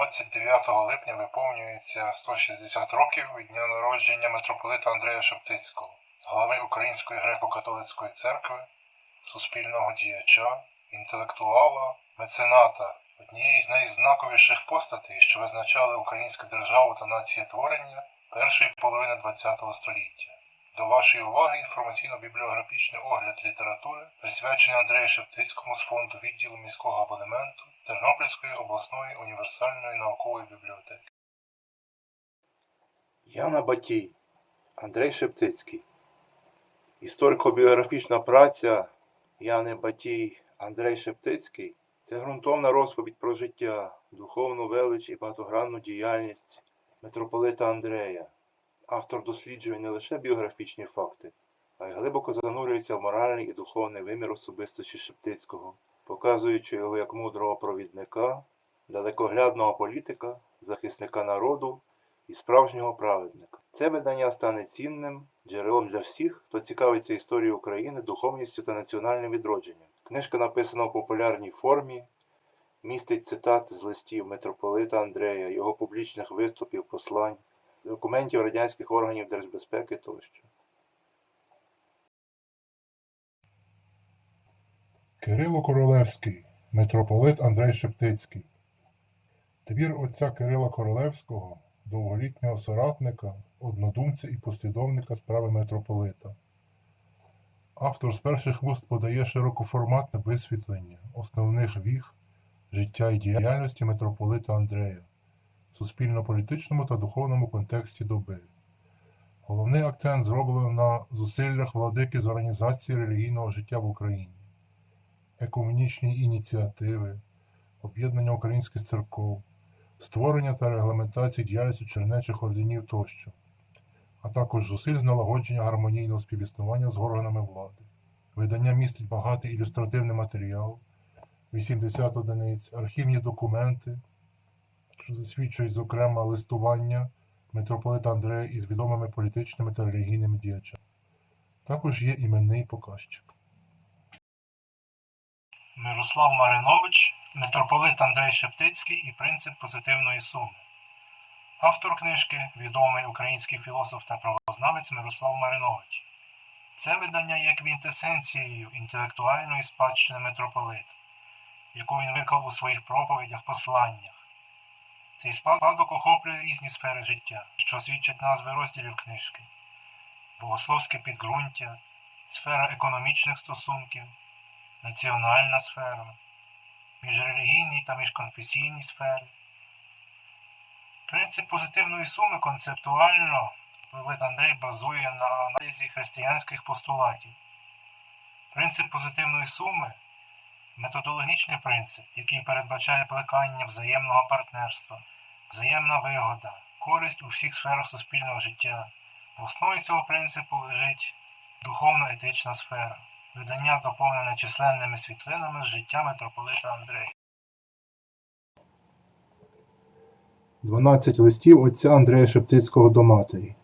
29 липня виповнюється 160 років від дня народження митрополита Андрея Шептицького, глави Української греко-католицької церкви, суспільного діяча, інтелектуала, мецената, однієї з найзнаковіших постатей, що визначали українську державу та націєтворення першої половини ХХ століття. До вашої уваги інформаційно-бібліографічний огляд літератури, присвячений Андрею Шептицькому з фонду відділу міського абонементу Тернопільської обласної універсальної наукової бібліотеки. Яна Батій, Андрей Шептицький. Історико-біографічна праця Яни Батій Андрей Шептицький це ґрунтовна розповідь про життя, духовну велич і багатогранну діяльність митрополита Андрея. Автор досліджує не лише біографічні факти, а й глибоко занурюється в моральний і духовний вимір особистості Шептицького, показуючи його як мудрого провідника, далекоглядного політика, захисника народу і справжнього праведника. Це видання стане цінним джерелом для всіх, хто цікавиться історією України, духовністю та національним відродженням. Книжка написана в популярній формі, містить цитати з листів митрополита Андрея, його публічних виступів, послань, документів радянських органів держбезпеки тощо. Кирило Королевський, митрополит Андрей Шептицький. Твір отця Кирила Королевського, довголітнього соратника, однодумця і послідовника справи митрополита. Автор з перших вуст подає широкоформатне висвітлення основних віг життя і діяльності митрополита Андрея суспільно-політичному та духовному контексті доби. Головний акцент зроблено на зусиллях владики з організації релігійного життя в Україні екуменічні ініціативи, об'єднання українських церков, створення та регламентації діяльності чернечих орденів тощо, а також зусиль з налагодження гармонійного співіснування з органами влади. Видання містить багатий ілюстративний матеріал, 80 одиниць, архівні документи, засвідчують, зокрема, листування митрополита Андрея із відомими політичними та релігійними діячами. Також є іменний показчик. Мирослав Маринович, митрополит Андрей Шептицький і принцип позитивної суми. Автор книжки відомий український філософ та правознавець Мирослав Маринович. Це видання є квінтесенцією інтелектуальної спадщини митрополита, яку він виклав у своїх проповідях, посланнях. Цей спадок охоплює різні сфери життя, що свідчать назви розділів книжки: богословське підґрунтя, сфера економічних стосунків, національна сфера, міжрелігійні та міжконфесійні сфери. Принцип позитивної суми концептуально Лилит Андрей базує на аналізі християнських постулатів. Принцип позитивної суми методологічний принцип, який передбачає плекання взаємного партнерства, взаємна вигода, користь у всіх сферах суспільного життя. В основі цього принципу лежить духовно-етична сфера. Видання доповнене численними світлинами з життя митрополита Андрея. 12 листів отця Андрея Шептицького до матері.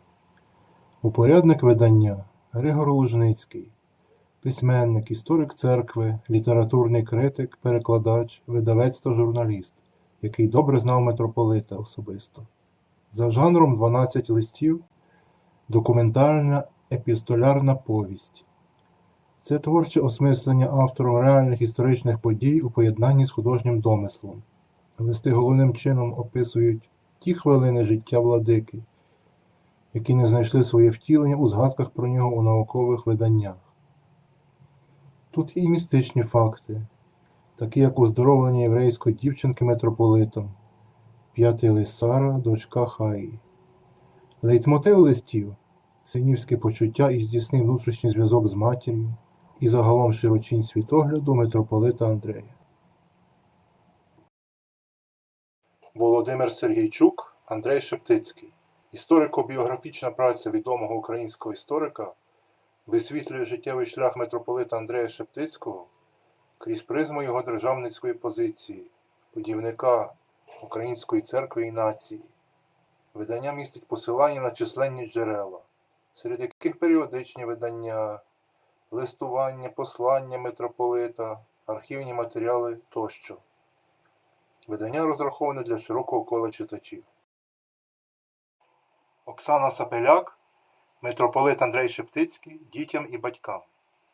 Упорядник видання Григор Лужницький, письменник, історик церкви, літературний критик, перекладач, видавець та журналіст, який добре знав митрополита особисто. За жанром 12 листів документальна епістолярна повість. Це творче осмислення автором реальних історичних подій у поєднанні з художнім домислом. Листи головним чином описують ті хвилини життя владики, які не знайшли своє втілення у згадках про нього у наукових виданнях. Тут є і містичні факти, такі як оздоровлення єврейської дівчинки митрополитом, п'ятий лист Сара, дочка Хаї. Лейтмотив листів синівське почуття і здійснив внутрішній зв'язок з матір'ю і загалом широчінь світогляду митрополита Андрея. Володимир Сергійчук, Андрей Шептицький. Історико-біографічна праця відомого українського історика висвітлює життєвий шлях митрополита Андрея Шептицького крізь призму його державницької позиції, будівника української церкви і нації. Видання містить посилання на численні джерела, серед яких періодичні видання, листування, послання митрополита, архівні матеріали тощо. Видання розраховане для широкого кола читачів. Оксана Сапеляк, митрополит Андрей Шептицький дітям і батькам.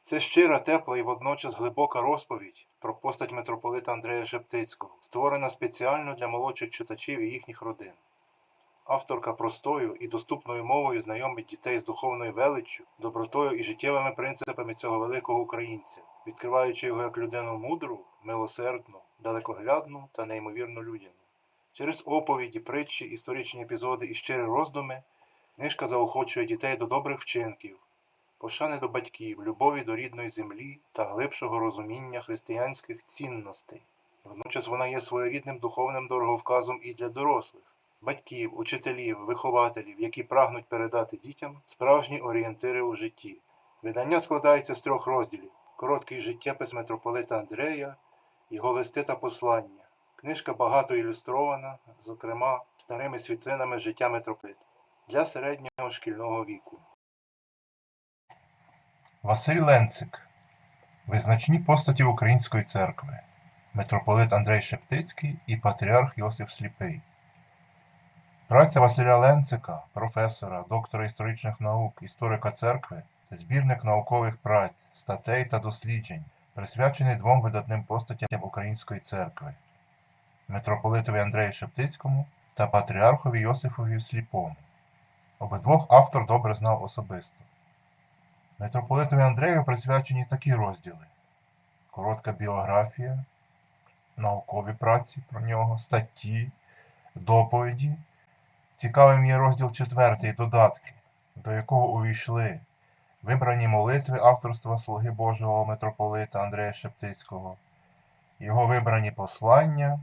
Це щира, тепла і водночас глибока розповідь про постать митрополита Андрея Шептицького, створена спеціально для молодших читачів і їхніх родин. Авторка простою і доступною мовою знайомить дітей з духовною величчю, добротою і життєвими принципами цього великого українця, відкриваючи його як людину мудру, милосердну, далекоглядну та неймовірно людяну. Через оповіді, притчі, історичні епізоди і щирі роздуми книжка заохочує дітей до добрих вчинків, пошани до батьків, любові до рідної землі та глибшого розуміння християнських цінностей. Водночас вона є своєрідним духовним дороговказом і для дорослих, батьків, учителів, вихователів, які прагнуть передати дітям справжні орієнтири у житті. Видання складається з трьох розділів: короткий життєпис митрополита Андрея, його листи та послання. Книжка багато ілюстрована, зокрема старими світлинами життя митрополита для середнього шкільного віку. Василь Ленцик Визначні постаті Української церкви Митрополит Андрей Шептицький і патріарх Йосиф Сліпий. Праця Василя Ленцика, професора, доктора історичних наук, історика церкви, збірник наукових праць, статей та досліджень, присвячений двом видатним постатям Української церкви митрополитові Андрею Шептицькому та патріархові Йосифові Сліпому. Обидвох автор добре знав особисто. Митрополитові Андрею присвячені такі розділи: коротка біографія, наукові праці про нього, статті, доповіді. Цікавим є розділ четвертий додатки, до якого увійшли вибрані молитви авторства Слуги Божого митрополита Андрея Шептицького, його вибрані послання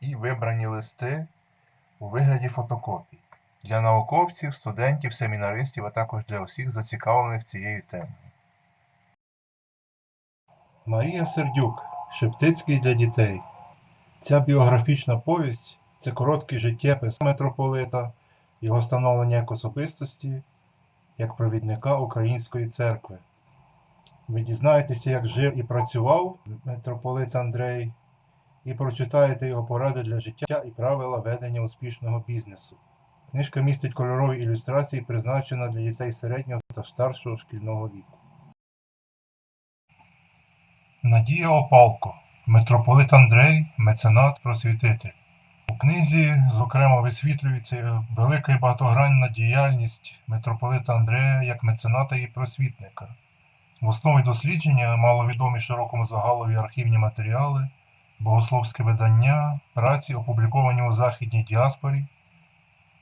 і вибрані листи у вигляді фотокопій для науковців, студентів, семінаристів, а також для усіх зацікавлених цією темою. Марія Сердюк. Шептицький для дітей. Ця біографічна повість це короткий життєпис митрополита, його становлення як особистості, як провідника Української церкви. Ви дізнаєтеся, як жив і працював митрополит Андрей, і прочитаєте його поради для життя і правила ведення успішного бізнесу. Книжка містить кольорові ілюстрації, призначена для дітей середнього та старшого шкільного віку. Надія Опалко, митрополит Андрей, меценат, просвітитель. У книзі, зокрема, висвітлюється велика і багатогранна діяльність митрополита Андрея як мецената і просвітника. В основі дослідження маловідомі широкому загалові архівні матеріали, богословське видання, праці, опубліковані у західній діаспорі,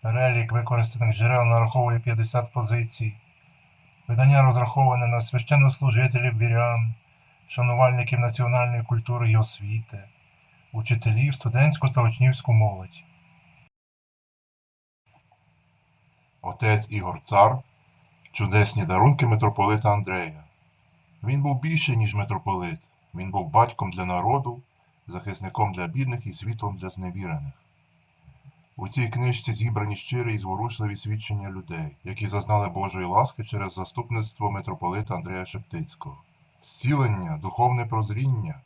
перелік використаних джерел нараховує 50 позицій. Видання розраховане на священнослужителів вірян, шанувальників національної культури і освіти, учителів, студентську та учнівську молодь. Отець Ігор Цар Чудесні дарунки митрополита Андрея. Він був більше, ніж митрополит. Він був батьком для народу, захисником для бідних і світлом для зневірених. У цій книжці зібрані щирі і зворушливі свідчення людей, які зазнали Божої ласки через заступництво митрополита Андрея Шептицького. Зцілення, духовне прозріння,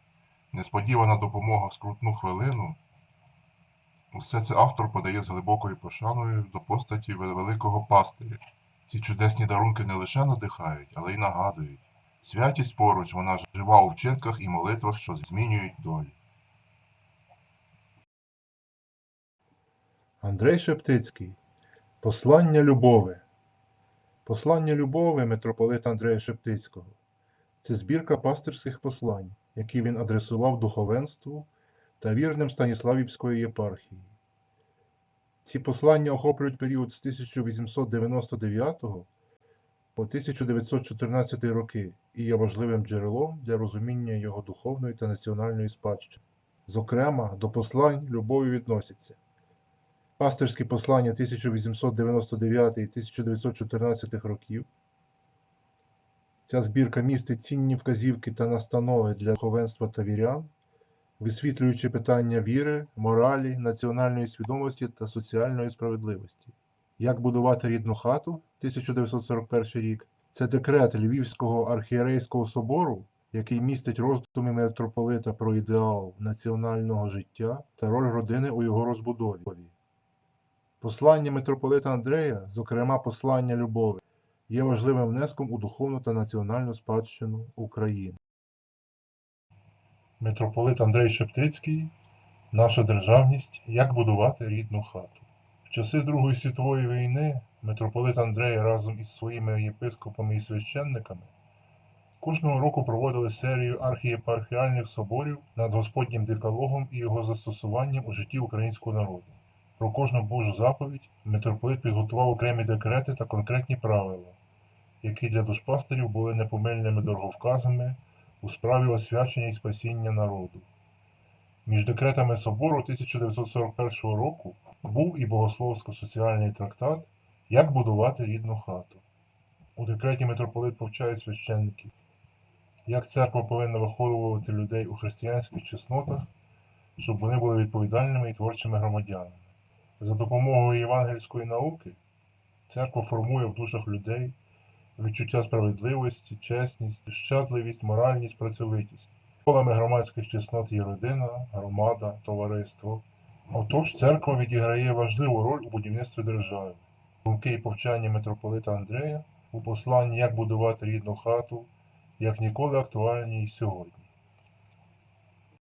несподівана допомога в скрутну хвилину. Усе це автор подає з глибокою пошаною до постаті великого пастиря. Ці чудесні дарунки не лише надихають, але й нагадують. Святість поруч, вона жива у вчинках і молитвах, що змінюють долі. Андрей Шептицький. Послання любови. Послання любови митрополита Андрея Шептицького. Це збірка пастирських послань, які він адресував духовенству та вірним Станіславівської єпархії. Ці послання охоплюють період з 1899 по 1914 роки і є важливим джерелом для розуміння його духовної та національної спадщини. Зокрема, до послань любові відносяться пастирські послання 1899 і 1914 років. Ця збірка містить цінні вказівки та настанови для духовенства та вірян, висвітлюючи питання віри, моралі, національної свідомості та соціальної справедливості. Як будувати рідну хату 1941 рік це декрет Львівського архієрейського собору який містить роздуми митрополита про ідеал національного життя та роль родини у його розбудові. Послання митрополита Андрея, зокрема послання любові, є важливим внеском у духовну та національну спадщину України. Митрополит Андрей Шептицький Наша державність як будувати рідну хату. В часи Другої світової війни митрополит Андрей разом із своїми єпископами і священниками кожного року проводили серію архієпархіальних соборів над Господнім декалогом і його застосуванням у житті українського народу. Про кожну Божу заповідь митрополит підготував окремі декрети та конкретні правила, які для душпастерів були непомильними дороговказами у справі освячення і спасіння народу. Між декретами собору 1941 року був і богословсько-соціальний трактат Як будувати рідну хату. У декреті митрополит повчає священників, як церква повинна виховувати людей у християнських чеснотах, щоб вони були відповідальними і творчими громадянами. За допомогою євангельської науки церква формує в душах людей відчуття справедливості, чесність, щадливість, моральність, працьовитість. Колами громадських чеснот є родина, громада, товариство. Отож, церква відіграє важливу роль у будівництві держави. Думки і повчання митрополита Андрея у посланні Як будувати рідну хату, як ніколи актуальні й сьогодні.